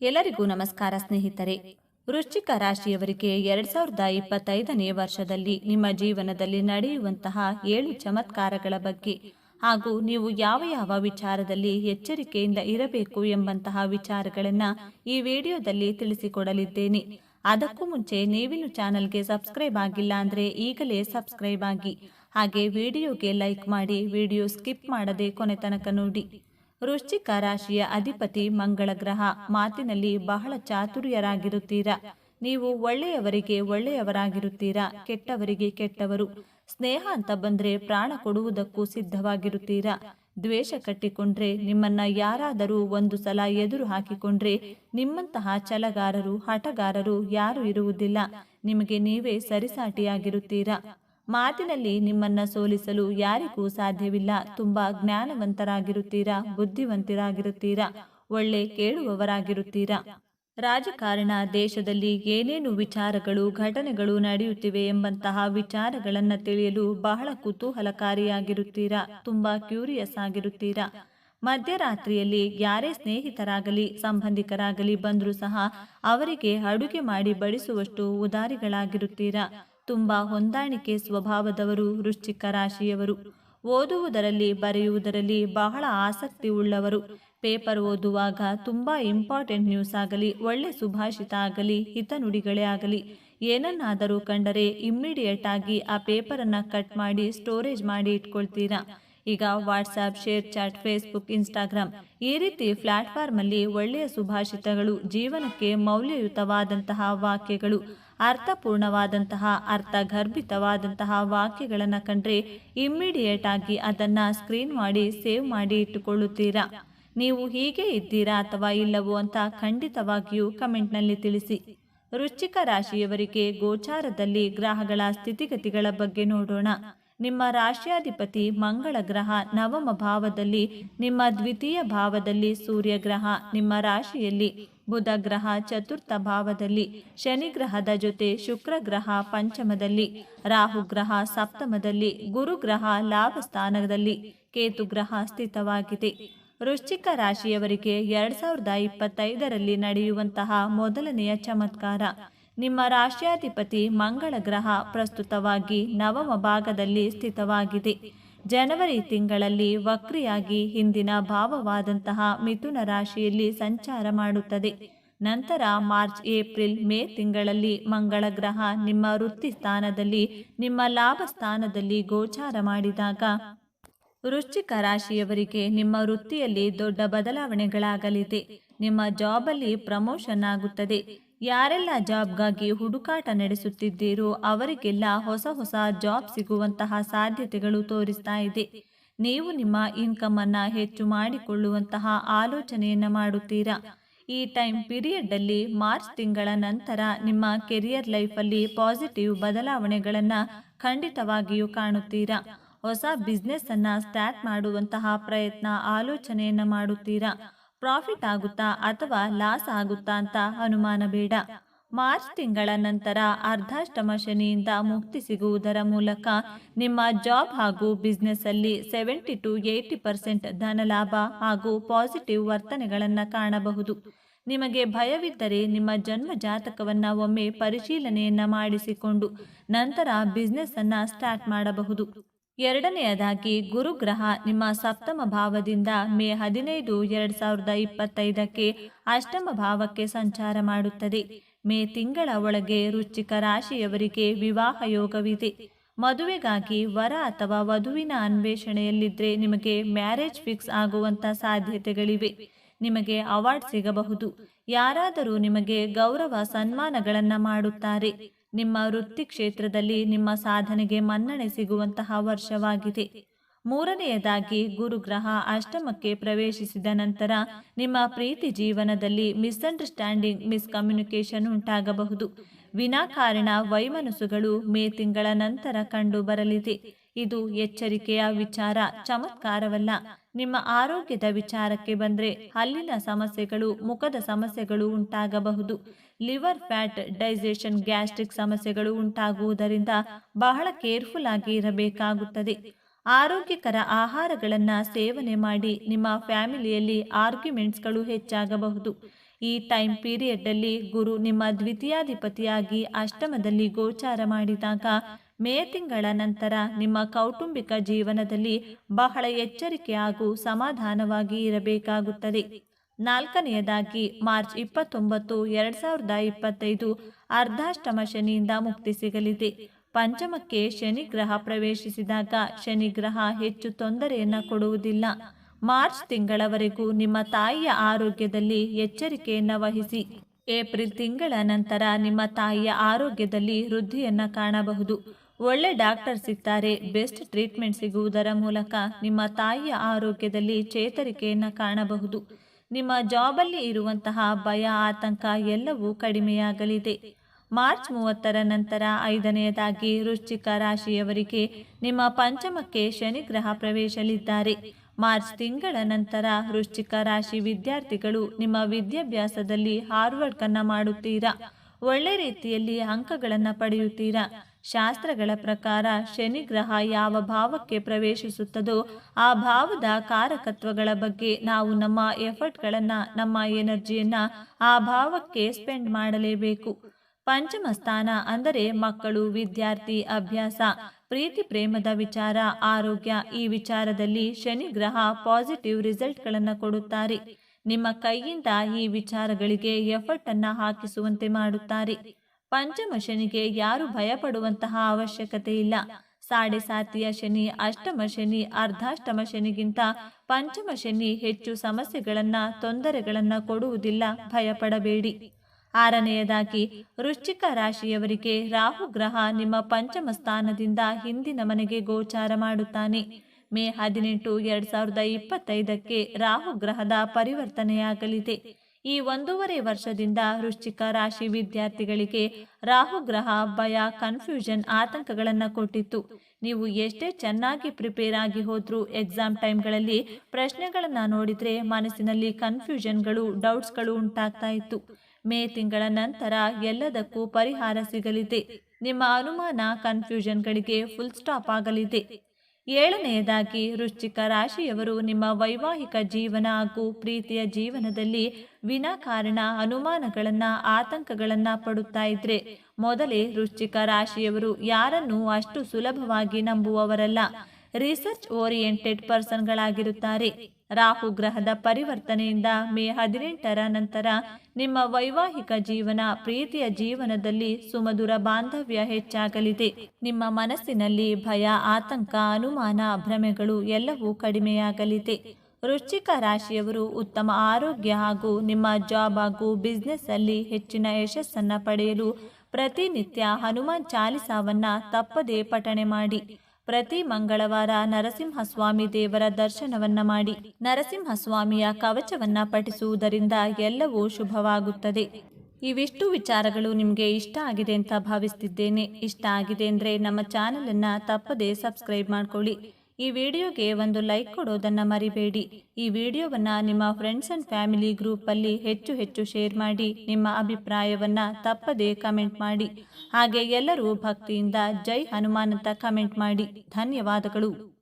ಎಲ್ಲರಿಗೂ ನಮಸ್ಕಾರ ಸ್ನೇಹಿತರೆ. ವೃಶ್ಚಿಕ ರಾಶಿಯವರಿಗೆ ಎರಡ್ ಸಾವಿರದ ಇಪ್ಪತ್ತೈದನೇ ವರ್ಷದಲ್ಲಿ ನಿಮ್ಮ ಜೀವನದಲ್ಲಿ ನಡೆಯುವಂತಹ ಏಳು ಚಮತ್ಕಾರಗಳ ಬಗ್ಗೆ ಹಾಗೂ ನೀವು ಯಾವ ಯಾವ ವಿಚಾರದಲ್ಲಿ ಎಚ್ಚರಿಕೆಯಿಂದ ಇರಬೇಕು ಎಂಬಂತಹ ವಿಚಾರಗಳನ್ನು ಈ ವಿಡಿಯೋದಲ್ಲಿ ತಿಳಿಸಿಕೊಡಲಿದ್ದೇನೆ. ಅದಕ್ಕೂ ಮುಂಚೆ ನೀವಿನ್ನು ಚಾನಲ್ಗೆ ಸಬ್ಸ್ಕ್ರೈಬ್ ಆಗಿಲ್ಲ ಅಂದರೆ ಈಗಲೇ ಸಬ್ಸ್ಕ್ರೈಬ್ ಆಗಿ. ಹಾಗೆ ವಿಡಿಯೋಗೆ ಲೈಕ್ ಮಾಡಿ ವಿಡಿಯೋ ಸ್ಕಿಪ್ ಮಾಡದೆ ಕೊನೆ ತನಕ ನೋಡಿ. ವೃಶ್ಚಿಕ ರಾಶಿಯ ಅಧಿಪತಿ ಮಂಗಳ ಗ್ರಹ. ಮಾತಿನಲ್ಲಿ ಬಹಳ ಚಾತುರ್ಯರಾಗಿರುತ್ತೀರಾ. ನೀವು ಒಳ್ಳೆಯವರಿಗೆ ಒಳ್ಳೆಯವರಾಗಿರುತ್ತೀರಾ, ಕೆಟ್ಟವರಿಗೆ ಕೆಟ್ಟವರು. ಸ್ನೇಹ ಅಂತ ಬಂದ್ರೆ ಪ್ರಾಣ ಕೊಡುವುದಕ್ಕೂ ಸಿದ್ಧವಾಗಿರುತ್ತೀರಾ. ದ್ವೇಷ ಕಟ್ಟಿಕೊಂಡ್ರೆ ನಿಮ್ಮನ್ನ ಯಾರಾದರೂ ಒಂದು ಸಲ ಎದುರು ಹಾಕಿಕೊಂಡ್ರೆ ನಿಮ್ಮಂತಹ ಛಲಗಾರರು ಹಠಗಾರರು ಯಾರು ಇರುವುದಿಲ್ಲ. ನಿಮಗೆ ನೀವೇ ಸರಿಸಾಟಿಯಾಗಿರುತ್ತೀರಾ. ಮಾತಿನಲ್ಲಿ ನಿಮ್ಮನ್ನ ಸೋಲಿಸಲು ಯಾರಿಗೂ ಸಾಧ್ಯವಿಲ್ಲ. ತುಂಬಾ ಜ್ಞಾನವಂತರಾಗಿರುತ್ತೀರಾ, ಬುದ್ಧಿವಂತರಾಗಿರುತ್ತೀರಾ, ಒಳ್ಳೆ ಕೇಳುವವರಾಗಿರುತ್ತೀರಾ. ರಾಜಕಾರಣ ದೇಶದಲ್ಲಿ ಏನೇನು ವಿಚಾರಗಳು, ಘಟನೆಗಳು ನಡೆಯುತ್ತಿವೆ ಎಂಬಂತಹ ವಿಚಾರಗಳನ್ನು ತಿಳಿಯಲು ಬಹಳ ಕುತೂಹಲಕಾರಿಯಾಗಿರುತ್ತೀರಾ, ತುಂಬಾ ಕ್ಯೂರಿಯಸ್ ಆಗಿರುತ್ತೀರಾ. ಮಧ್ಯರಾತ್ರಿಯಲ್ಲಿ ಯಾರೇ ಸ್ನೇಹಿತರಾಗಲಿ, ಸಂಬಂಧಿಕರಾಗಲಿ ಬಂದರೂ ಸಹ ಅವರಿಗೆ ಅಡುಗೆ ಮಾಡಿ ಬಡಿಸುವಷ್ಟು ಉದಾರಿಗಳಾಗಿರುತ್ತೀರಾ. ತುಂಬಾ ಹೊಂದಾಣಿಕೆ ಸ್ವಭಾವದವರು ವೃಶ್ಚಿಕ ರಾಶಿಯವರು ಓದುವುದರಲ್ಲಿ ಬರೆಯುವುದರಲ್ಲಿ ಬಹಳ ಆಸಕ್ತಿ ಉಳ್ಳವರು ಪೇಪರ್ ಓದುವಾಗ ತುಂಬ ಇಂಪಾರ್ಟೆಂಟ್ ನ್ಯೂಸ್ ಆಗಲಿ, ಒಳ್ಳೆ ಸುಭಾಷಿತ ಆಗಲಿ, ಹಿತನುಡಿಗಳೇ ಆಗಲಿ, ಏನನ್ನಾದರೂ ಕಂಡರೆ ಇಮ್ಮಿಡಿಯೇಟ್ ಆಗಿ ಆ ಪೇಪರನ್ನು ಕಟ್ ಮಾಡಿ ಸ್ಟೋರೇಜ್ ಮಾಡಿ ಇಟ್ಕೊಳ್ತೀರಾ? ಈಗ WhatsApp, share chat, Facebook, Instagram ಈ ರೀತಿ ಪ್ಲಾಟ್ಫಾರ್ಮಲ್ಲಿ ಒಳ್ಳೆಯ ಸುಭಾಷಿತಗಳು, ಜೀವನಕ್ಕೆ ಮೌಲ್ಯಯುತವಾದಂತಹ ವಾಕ್ಯಗಳು ಅರ್ಥಪೂರ್ಣವಾದಂತಹ, ಅರ್ಥಗರ್ಭಿತವಾದಂತಹ ವಾಕ್ಯಗಳನ್ನು ಕಂಡ್ರೆ ಇಮ್ಮಿಡಿಯೇಟ್ ಆಗಿ ಅದನ್ನು ಸ್ಕ್ರೀನ್ ಮಾಡಿ ಸೇವ್ ಮಾಡಿ ಇಟ್ಟುಕೊಳ್ಳುತ್ತೀರಾ? ನೀವು ಹೀಗೆ ಇದ್ದೀರಾ ಅಥವಾ ಇಲ್ಲವೋ ಅಂತ ಖಂಡಿತವಾಗಿಯೂ ಕಮೆಂಟ್ನಲ್ಲಿ ತಿಳಿಸಿ. ವೃಶ್ಚಿಕ ರಾಶಿಯವರಿಗೆ ಗೋಚಾರದಲ್ಲಿ ಗ್ರಹಗಳ ಸ್ಥಿತಿಗತಿಗಳ ಬಗ್ಗೆ ನೋಡೋಣ. ನಿಮ್ಮ ರಾಶಿಯಾಧಿಪತಿ ಮಂಗಳ ಗ್ರಹ ನವಮ ಭಾವದಲ್ಲಿ, ನಿಮ್ಮ ದ್ವಿತೀಯ ಭಾವದಲ್ಲಿ ಸೂರ್ಯ ಗ್ರಹ ನಿಮ್ಮ ರಾಶಿಯಲ್ಲಿ. ಬುಧ ಗ್ರಹ ಚತುರ್ಥ ಭಾವದಲ್ಲಿ ಶನಿ ಗ್ರಹದ ಜೊತೆ ಶುಕ್ರ ಗ್ರಹ ಪಂಚಮದಲ್ಲಿ ರಾಹು ಗ್ರಹ ಸಪ್ತಮದಲ್ಲಿ ಗುರು ಗ್ರಹ ಲಾಭ ಸ್ಥಾನದಲ್ಲಿ ಕೇತು ಗ್ರಹ ಸ್ಥಿತವಾಗಿದೆ. ವೃಶ್ಚಿಕ ರಾಶಿಯವರಿಗೆ ಎರಡ್ ಸಾವಿರದ ಇಪ್ಪತ್ತೈದರಲ್ಲಿ ನಡೆಯುವಂತಹ ಮೊದಲನೆಯ ಚಮತ್ಕಾರ, ನಿಮ್ಮ ರಾಷ್ಟ್ರಾಧಿಪತಿ ಮಂಗಳ ಗ್ರಹ ಪ್ರಸ್ತುತವಾಗಿ ನವಮ ಭಾಗದಲ್ಲಿ ಸ್ಥಿತವಾಗಿದೆ. ಜನವರಿ ತಿಂಗಳಲ್ಲಿ ವಕ್ರಿಯಾಗಿ ಹಿಂದಿನ ಭಾವವಾದಂತಹ ಮಿಥುನ ರಾಶಿಯಲ್ಲಿ ಸಂಚಾರ ಮಾಡುತ್ತದೆ. ನಂತರ ಮಾರ್ಚ್, ಏಪ್ರಿಲ್, ಮೇ ತಿಂಗಳಲ್ಲಿ ಮಂಗಳ ಗ್ರಹ ನಿಮ್ಮ ವೃತ್ತಿ ಸ್ಥಾನದಲ್ಲಿ, ನಿಮ್ಮ ಲಾಭ ಸ್ಥಾನದಲ್ಲಿ ಗೋಚಾರ ಮಾಡಿದಾಗ ವೃಶ್ಚಿಕ ರಾಶಿಯವರಿಗೆ ನಿಮ್ಮ ವೃತ್ತಿಯಲ್ಲಿ ದೊಡ್ಡ ಬದಲಾವಣೆಗಳಾಗಲಿದೆ. ನಿಮ್ಮ ಜಾಬಲ್ಲಿ ಪ್ರಮೋಷನ್ ಆಗುತ್ತದೆ. ಯಾರೆಲ್ಲ ಜಾಬ್ಗಾಗಿ ಹುಡುಕಾಟ ನಡೆಸುತ್ತಿದ್ದೀರೋ ಅವರಿಗೆಲ್ಲ ಹೊಸ ಹೊಸ ಜಾಬ್ ಸಿಗುವಂತಹ ಸಾಧ್ಯತೆಗಳು ತೋರಿಸ್ತಾ ಇದೆ. ನೀವು ನಿಮ್ಮ ಇನ್ಕಮ್ ಅನ್ನ ಹೆಚ್ಚು ಮಾಡಿಕೊಳ್ಳುವಂತಹ ಆಲೋಚನೆಯನ್ನ ಮಾಡುತ್ತೀರಾ? ಈ ಟೈಮ್ ಪೀರಿಯಡ್ ಅಲ್ಲಿ ಮಾರ್ಚ್ ತಿಂಗಳ ನಂತರ ನಿಮ್ಮ ಕೆರಿಯರ್ ಲೈಫಲ್ಲಿ ಪಾಸಿಟಿವ್ ಬದಲಾವಣೆಗಳನ್ನು ಖಂಡಿತವಾಗಿಯೂ ಕಾಣುತ್ತೀರಾ? ಹೊಸ ಬಿಸ್ನೆಸ್ ಅನ್ನ ಸ್ಟಾರ್ಟ್ ಮಾಡುವಂತಹ ಪ್ರಯತ್ನ ಆಲೋಚನೆಯನ್ನ ಮಾಡುತ್ತೀರಾ? ಪ್ರಾಫಿಟ್ ಆಗುತ್ತಾ ಅಥವಾ ಲಾಸ್ ಆಗುತ್ತಾ ಅಂತ ಅನುಮಾನ ಬೇಡ. ಮಾರ್ಚ್ ತಿಂಗಳ ನಂತರ ಅರ್ಧಾಷ್ಟಮ ಶನಿಯಿಂದ ಮುಕ್ತಿ ಸಿಗುವುದರ ಮೂಲಕ ನಿಮ್ಮ ಜಾಬ್ ಹಾಗೂ ಬಿಸ್ನೆಸ್ ಅಲ್ಲಿ ಸೆವೆಂಟಿ ಟು ಏಯ್ಟಿ ಪರ್ಸೆಂಟ್ ಧನಲಾಭ ಹಾಗೂ ಪಾಸಿಟಿವ್ ವರ್ತನೆಗಳನ್ನು ಕಾಣಬಹುದು. ನಿಮಗೆ ಭಯವಿದ್ದರೆ ನಿಮ್ಮ ಜನ್ಮ ಜಾತಕವನ್ನು ಒಮ್ಮೆ ಪರಿಶೀಲನೆಯನ್ನ ಮಾಡಿಸಿಕೊಂಡು ನಂತರ ಬಿಸ್ನೆಸ್ ಅನ್ನ ಸ್ಟಾರ್ಟ್ ಮಾಡಬಹುದು. ಎರಡನೆಯದಾಗಿ, ಗುರುಗ್ರಹ ನಿಮ್ಮ ಸಪ್ತಮ ಭಾವದಿಂದ ಮೇ ಹದಿನೈದು, ಎರಡ್ ಸಾವಿರದ ಇಪ್ಪತ್ತೈದಕ್ಕೆ ಅಷ್ಟಮ ಭಾವಕ್ಕೆ ಸಂಚಾರ ಮಾಡುತ್ತದೆ. ಮೇ ತಿಂಗಳ ಒಳಗೆ ರುಚಿಕ ರಾಶಿಯವರಿಗೆ ವಿವಾಹ ಯೋಗವಿದೆ. ಮದುವೆಗಾಗಿ ವರ ಅಥವಾ ವಧುವಿನ ಅನ್ವೇಷಣೆಯಲ್ಲಿದ್ದರೆ ನಿಮಗೆ ಮ್ಯಾರೇಜ್ ಫಿಕ್ಸ್ ಆಗುವಂಥ ಸಾಧ್ಯತೆಗಳಿವೆ. ನಿಮಗೆ ಅವಾರ್ಡ್ ಸಿಗಬಹುದು. ಯಾರಾದರೂ ನಿಮಗೆ ಗೌರವ ಸನ್ಮಾನಗಳನ್ನು ಮಾಡುತ್ತಾರೆ. ನಿಮ್ಮ ವೃತ್ತಿ ಕ್ಷೇತ್ರದಲ್ಲಿ ನಿಮ್ಮ ಸಾಧನೆಗೆ ಮನ್ನಣೆ ಸಿಗುವಂತಹ ವರ್ಷವಾಗಿದೆ. ಮೂರನೆಯದಾಗಿ, ಗುರುಗ್ರಹ ಅಷ್ಟಮಕ್ಕೆ ಪ್ರವೇಶಿಸಿದ ನಂತರ ನಿಮ್ಮ ಪ್ರೀತಿ ಜೀವನದಲ್ಲಿ ಮಿಸ್ಅಂಡರ್ಸ್ಟ್ಯಾಂಡಿಂಗ್ ಮಿಸ್ಕಮ್ಯುನಿಕೇಶನ್ ಉಂಟಾಗಬಹುದು. ವಿನಾಕಾರಣ ವೈಮನಸ್ಸುಗಳು ಮೇ ತಿಂಗಳ ನಂತರ ಕಂಡು ಬರಲಿದೆ. ಇದು ಎಚ್ಚರಿಕೆಯ ವಿಚಾರ, ಚಮತ್ಕಾರವಲ್ಲ. ನಿಮ್ಮ ಆರೋಗ್ಯದ ವಿಚಾರಕ್ಕೆ ಬಂದರೆ ಹಲ್ಲಿನ ಸಮಸ್ಯೆಗಳು, ಮುಖದ ಸಮಸ್ಯೆಗಳು ಉಂಟಾಗಬಹುದು. ಲಿವರ್ ಫ್ಯಾಟ್ ಡೈಜೆಷನ್ ಗ್ಯಾಸ್ಟ್ರಿಕ್ ಸಮಸ್ಯೆಗಳು ಉಂಟಾಗುವುದರಿಂದ ಬಹಳ ಕೇರ್ಫುಲ್ ಆಗಿ ಇರಬೇಕಾಗುತ್ತದೆ. ಆರೋಗ್ಯಕರ ಆಹಾರಗಳನ್ನು ಸೇವನೆ ಮಾಡಿ ನಿಮ್ಮ ಫ್ಯಾಮಿಲಿಯಲ್ಲಿ ಆರ್ಗ್ಯುಮೆಂಟ್ಸ್ಗಳು ಹೆಚ್ಚಾಗಬಹುದು. ಈ ಟೈಮ್ ಪೀರಿಯಡ್ಡಲ್ಲಿ ಗುರು ನಿಮ್ಮ ದ್ವಿತೀಯಾಧಿಪತಿಯಾಗಿ ಅಷ್ಟಮದಲ್ಲಿ ಗೋಚಾರ ಮಾಡಿದಾಗ ಮೇ ತಿಂಗಳ ನಂತರ ನಿಮ್ಮ ಕೌಟುಂಬಿಕ ಜೀವನದಲ್ಲಿ ಬಹಳ ಎಚ್ಚರಿಕೆ ಹಾಗೂ ಸಮಾಧಾನವಾಗಿ ಇರಬೇಕಾಗುತ್ತದೆ. ನಾಲ್ಕನೆಯದಾಗಿ ಮಾರ್ಚ್ ಇಪ್ಪತ್ತೊಂಬತ್ತು, ಎರಡ್ ಸಾವಿರದ ಇಪ್ಪತ್ತೈದು ಅರ್ಧಾಷ್ಟಮ ಶನಿಯಿಂದ ಮುಕ್ತಿ ಸಿಗಲಿದೆ. ಪಂಚಮಕ್ಕೆ ಶನಿ ಗ್ರಹ ಪ್ರವೇಶಿಸಿದಾಗ ಶನಿ ಗ್ರಹ ಹೆಚ್ಚು ತೊಂದರೆಯನ್ನ ಕೊಡುವುದಿಲ್ಲ. ಮಾರ್ಚ್ ತಿಂಗಳವರೆಗೂ ನಿಮ್ಮ ತಾಯಿಯ ಆರೋಗ್ಯದಲ್ಲಿ ಎಚ್ಚರಿಕೆಯನ್ನು ವಹಿಸಿ. ಏಪ್ರಿಲ್ ತಿಂಗಳ ನಂತರ ನಿಮ್ಮ ತಾಯಿಯ ಆರೋಗ್ಯದಲ್ಲಿ ವೃದ್ಧಿಯನ್ನು ಕಾಣಬಹುದು. ಒಳ್ಳೆ ಡಾಕ್ಟರ್ ಸಿಗ್ತಾರೆ ಬೆಸ್ಟ್ ಟ್ರೀಟ್ಮೆಂಟ್ ಸಿಗುವುದರ ಮೂಲಕ ನಿಮ್ಮ ತಾಯಿಯ ಆರೋಗ್ಯದಲ್ಲಿ ಚೇತರಿಕೆಯನ್ನು ಕಾಣಬಹುದು. ನಿಮ್ಮ ಜಾಬಲ್ಲಿ ಇರುವಂತಹ ಭಯ, ಆತಂಕ ಎಲ್ಲವೂ ಕಡಿಮೆಯಾಗಲಿದೆ. ಮಾರ್ಚ್ ಮೂವತ್ತರ ನಂತರ ಐದನೆಯದಾಗಿ ವೃಶ್ಚಿಕ ರಾಶಿಯವರಿಗೆ ನಿಮ್ಮ ಪಂಚಮಕ್ಕೆ ಶನಿ ಗ್ರಹ ಪ್ರವೇಶಲಿದ್ದಾರೆ. ಮಾರ್ಚ್ ತಿಂಗಳ ನಂತರ ವೃಶ್ಚಿಕ ರಾಶಿ ವಿದ್ಯಾರ್ಥಿಗಳು ನಿಮ್ಮ ವಿದ್ಯಾಭ್ಯಾಸದಲ್ಲಿ ಕನ್ನ ಮಾಡುತ್ತೀರಾ? ಒಳ್ಳೆ ರೀತಿಯಲ್ಲಿ ಅಂಕಗಳನ್ನು ಪಡೆಯುತ್ತೀರಾ? ಶಾಸ್ತ್ರಗಳ ಪ್ರಕಾರ ಶನಿ ಗ್ರಹ ಯಾವ ಭಾವಕ್ಕೆ ಪ್ರವೇಶಿಸುತ್ತದೋ ಆ ಭಾವದ ಕಾರಕತ್ವಗಳ ಬಗ್ಗೆ ನಾವು ನಮ್ಮ ಎಫರ್ಟ್ಗಳನ್ನು, ನಮ್ಮ ಎನರ್ಜಿಯನ್ನು ಆ ಭಾವಕ್ಕೆ ಸ್ಪೆಂಡ್ ಮಾಡಲೇಬೇಕು. ಪಂಚಮ ಸ್ಥಾನ ಅಂದರೆ ಮಕ್ಕಳು, ವಿದ್ಯಾರ್ಥಿ, ಅಭ್ಯಾಸ, ಪ್ರೀತಿ ಪ್ರೇಮದ ವಿಚಾರ, ಆರೋಗ್ಯ ಈ ವಿಚಾರದಲ್ಲಿ ಶನಿ ಗ್ರಹ ಪಾಸಿಟಿವ್ ರಿಸಲ್ಟ್ಗಳನ್ನು ಕೊಡುತ್ತಾರೆ. ನಿಮ್ಮ ಕೈಯಿಂದ ಈ ವಿಚಾರಗಳಿಗೆ ಎಫರ್ಟ್ ಅನ್ನ ಹಾಕಿಸುವಂತೆ ಮಾಡುತ್ತಾರೆ. ಪಂಚಮ ಶನಿಗೆ ಯಾರು ಭಯಪಡುವಂತಹ ಅವಶ್ಯಕತೆ ಇಲ್ಲ. ಸಾಡೆ ಸಾತಿಯ ಶನಿ ಅಷ್ಟಮ ಶನಿ ಅರ್ಧಾಷ್ಟಮ ಶನಿಗಿಂತ ಪಂಚಮ ಶನಿ ಹೆಚ್ಚು ಸಮಸ್ಯೆಗಳನ್ನ, ತೊಂದರೆಗಳನ್ನ ಕೊಡುವುದಿಲ್ಲ. ಭಯಪಡಬೇಡಿ. ಆರನೆಯದಾಗಿ, ವೃಶ್ಚಿಕ ರಾಶಿಯವರಿಗೆ ರಾಹು ಗ್ರಹ ನಿಮ್ಮ ಪಂಚಮ ಸ್ಥಾನದಿಂದ ಹಿಂದಿನ ಮನೆಗೆ ಗೋಚಾರ ಮಾಡುತ್ತಾನೆ. ಮೇ ಹದಿನೆಂಟು, ಎರಡ್ ಸಾವಿರದ ಇಪ್ಪತ್ತೈದಕ್ಕೆ ರಾಹು ಗ್ರಹದ ಪರಿವರ್ತನೆಯಾಗಲಿದೆ. ಈ ಒಂದೂವರೆ ವರ್ಷದಿಂದ ವೃಶ್ಚಿಕ ರಾಶಿ ವಿದ್ಯಾರ್ಥಿಗಳಿಗೆ ರಾಹು ಗ್ರಹ ಭಯ ಕನ್ಫ್ಯೂಷನ್ ಆತಂಕಗಳನ್ನು ಕೊಟ್ಟಿತ್ತು. ನೀವು ಎಷ್ಟೇ ಚೆನ್ನಾಗಿ ಪ್ರಿಪೇರ್ ಆಗಿ ಹೋದ್ರೂ ಎಕ್ಸಾಮ್ ಟೈಮ್ಗಳಲ್ಲಿ ಪ್ರಶ್ನೆಗಳನ್ನು ನೋಡಿದರೆ ಮನಸ್ಸಿನಲ್ಲಿ ಕನ್ಫ್ಯೂಷನ್ಗಳು ಡೌಟ್ಸ್ಗಳು ಉಂಟಾಗ್ತಾ ಇತ್ತು. ಮೇ ತಿಂಗಳ ನಂತರ ಎಲ್ಲದಕ್ಕೂ ಪರಿಹಾರ ಸಿಗಲಿದೆ. ನಿಮ್ಮ ಅನುಮಾನ ಕನ್ಫ್ಯೂಷನ್ಗಳಿಗೆ ಫುಲ್ ಸ್ಟಾಪ್ ಆಗಲಿದೆ. ಏಳನೆಯದಾಗಿ ವೃಶ್ಚಿಕ ರಾಶಿಯವರು ನಿಮ್ಮ ವೈವಾಹಿಕ ಜೀವನ ಹಾಗೂ ಪ್ರೀತಿಯ ಜೀವನದಲ್ಲಿ ವಿನಾಕಾರಣ ಅನುಮಾನಗಳನ್ನ, ಆತಂಕಗಳನ್ನ ಪಡುತ್ತಾ ಇದ್ರೆ ಮೊದಲೇ ವೃಶ್ಚಿಕ ರಾಶಿಯವರು ಯಾರನ್ನೂ ಅಷ್ಟು ಸುಲಭವಾಗಿ ನಂಬುವವರಲ್ಲ. ರಿಸರ್ಚ್ ಓರಿಯೆಂಟೆಡ್ ಪರ್ಸನ್ಗಳಾಗಿರುತ್ತಾರೆ. ರಾಹು ಗ್ರಹದ ಪರಿವರ್ತನೆಯಿಂದ ಮೇ ಹದಿನೆಂಟರ ನಂತರ ನಿಮ್ಮ ವೈವಾಹಿಕ ಜೀವನ, ಪ್ರೀತಿಯ ಜೀವನದಲ್ಲಿ ಸುಮಧುರ ಬಾಂಧವ್ಯ ಹೆಚ್ಚಾಗಲಿದೆ. ನಿಮ್ಮ ಮನಸ್ಸಿನಲ್ಲಿ ಭಯ, ಆತಂಕ, ಅನುಮಾನ, ಭ್ರಮೆಗಳು ಎಲ್ಲವೂ ಕಡಿಮೆಯಾಗಲಿದೆ. ವೃಶ್ಚಿಕ ರಾಶಿಯವರು ಉತ್ತಮ ಆರೋಗ್ಯ ಹಾಗೂ ನಿಮ್ಮ ಜಾಬ್ ಹಾಗೂ ಬಿಸ್ನೆಸ್ ಅಲ್ಲಿ ಹೆಚ್ಚಿನ ಯಶಸ್ಸನ್ನು ಪಡೆಯಲು ಪ್ರತಿನಿತ್ಯ ಹನುಮಾನ್ ಚಾಲಿಸಾವನ್ನ ತಪ್ಪದೇ ಪಠಣೆ ಮಾಡಿ. ಪ್ರತಿ ಮಂಗಳವಾರ ನರಸಿಂಹಸ್ವಾಮಿ ದೇವರ ದರ್ಶನವನ್ನ ಮಾಡಿ ನರಸಿಂಹಸ್ವಾಮಿಯ ಕವಚವನ್ನ ಪಠಿಸುವುದರಿಂದ ಎಲ್ಲವೂ ಶುಭವಾಗುತ್ತದೆ. ಇವಿಷ್ಟು ವಿಚಾರಗಳು ನಿಮಗೆ ಇಷ್ಟ ಆಗಿದೆ ಅಂತ ಭಾವಿಸ್ತಿದ್ದೇನೆ. ಇಷ್ಟ ಆಗಿದೆ ಅಂದರೆ ನಮ್ಮ ಚಾನಲನ್ನು ತಪ್ಪದೇ ಸಬ್ಸ್ಕ್ರೈಬ್ ಮಾಡ್ಕೊಳ್ಳಿ. ಈ ವಿಡಿಯೋಗೆ ಒಂದು ಲೈಕ್ ಕೊಡೋದನ್ನು ಮರಿಬೇಡಿ. ಈ ವಿಡಿಯೋವನ್ನು ನಿಮ್ಮ ಫ್ರೆಂಡ್ಸ್ ಆ್ಯಂಡ್ ಫ್ಯಾಮಿಲಿ ಗ್ರೂಪಲ್ಲಿ ಹೆಚ್ಚು ಹೆಚ್ಚು ಶೇರ್ ಮಾಡಿ, ನಿಮ್ಮ ಅಭಿಪ್ರಾಯವನ್ನು ತಪ್ಪದೇ ಕಮೆಂಟ್ ಮಾಡಿ. ಹಾಗೆ ಎಲ್ಲರೂ ಭಕ್ತಿಯಿಂದ ಜೈ ಹನುಮಾನ್ ಅಂತ ಕಮೆಂಟ್ ಮಾಡಿ. ಧನ್ಯವಾದಗಳು.